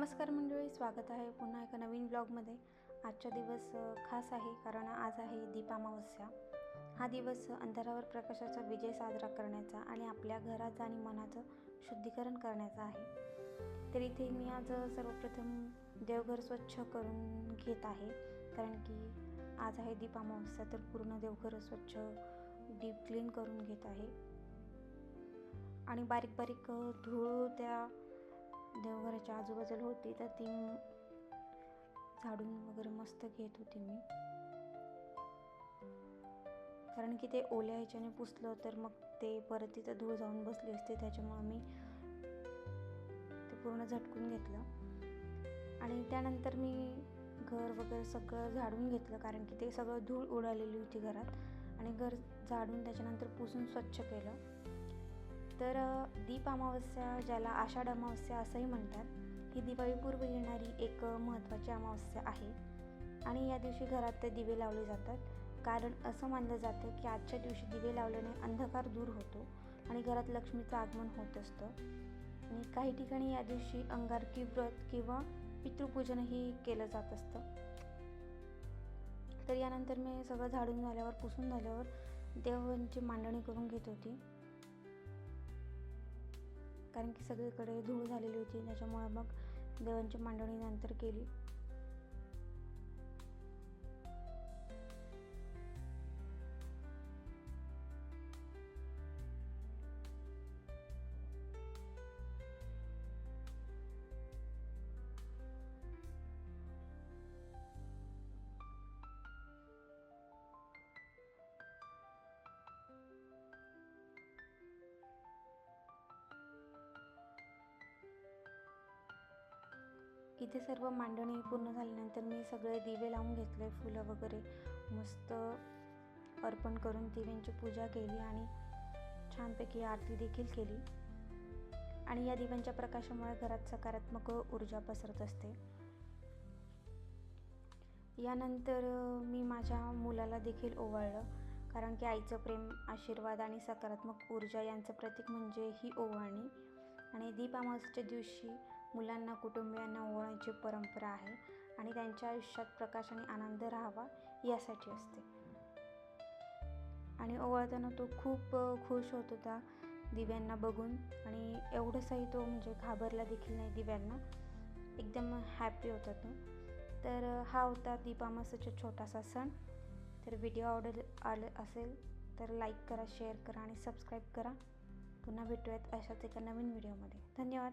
नमस्कार मंडळी स्वागत आहे पुन्हा एका नवीन ब्लॉगमध्ये. आजचा दिवस खास आहे कारण आज आहे दीपामावस्या हा दिवस अंधारावर प्रकाशाचा विजय साजरा करण्याचा आणि आपल्या घराचं आणि मनाचं शुद्धीकरण करण्याचा आहे. तर इथे मी आज सर्वप्रथम देवघर स्वच्छ करून घेत आहे. कारण की आज आहे दीपामावस्या तर पूर्ण देवघर स्वच्छ डीप क्लीन करून घेत आहे. आणि बारीक बारीक धूळ त्या घराच्या आजूबाजूला होती तर ती झाडून वगैरे मस्त घेत होती मी. कारण की ते ओल्या ह्याच्याने पुसलं तर मग ते परत तिथं धूळ जाऊन बसली असते त्याच्यामुळं मी ते पूर्ण झटकून घेतलं. आणि त्यानंतर मी घर वगैरे सगळं झाडून घेतलं कारण की ते सगळं धूळ उडालेली होती घरात. आणि घर झाडून त्याच्यानंतर पुसून स्वच्छ केलं. तर दीप अमावस्या ज्याला आषाढ अमावस्या असंही म्हणतात ही दिवाळीपूर्व येणारी एक महत्त्वाची अमावस्या आहे. आणि या दिवशी घरात दिवे लावले जातात. कारण असं मानलं जातं की आजच्या दिवशी दिवे लावल्याने अंधकार दूर होतो आणि घरात लक्ष्मीचं आगमन होत असतं. आणि काही ठिकाणी या दिवशी अंगारकी व्रत किंवा पितृपूजनही केलं जात असतं. तर यानंतर मी सगळं झाडून झाल्यावर पुसून झाल्यावर देवांची मांडणी करून घेत होती. कारण की सगळीकडे धूळ झालेली होती. त्याच्यामुळे मग देवांची मांडणी नंतर केली. इथे सर्व मांडणी पूर्ण झाल्यानंतर मी सगळे दिवे लावून घेतले फुलं वगैरे मस्त अर्पण करून दिव्यांची पूजा केली आणि छानपैकी आरती देखील केली. आणि या दिव्यांच्या प्रकाशामुळे घरात सकारात्मक ऊर्जा पसरत असते. यानंतर मी माझ्या मुलाला देखील ओवाळलं कारण की आईचं प्रेम आशीर्वाद आणि सकारात्मक ऊर्जा यांचं प्रतीक म्हणजे ही ओवाळणी. आणि दीप दिवशी मुलांना कुटुंबियांना ओवाळण्याची परंपरा आहे आणि त्यांच्या आयुष्यात प्रकाश आणि आनंद राहावा यासाठी असते. आणि ओवाळताना तो खूप खुश होत होता दिव्यांना बघून. आणि एवढंसही तो म्हणजे घाबरला देखील नाही दिव्यांना. एकदम हॅपी होता तो. तर हा होता दीपामासाचा छोटासा सण. तर व्हिडिओ आवडेल आले असेल तर लाईक करा शेअर करा आणि सबस्क्राईब करा. पुन्हा भेटूयात अशाच एका नवीन व्हिडिओमध्ये धन्यवाद.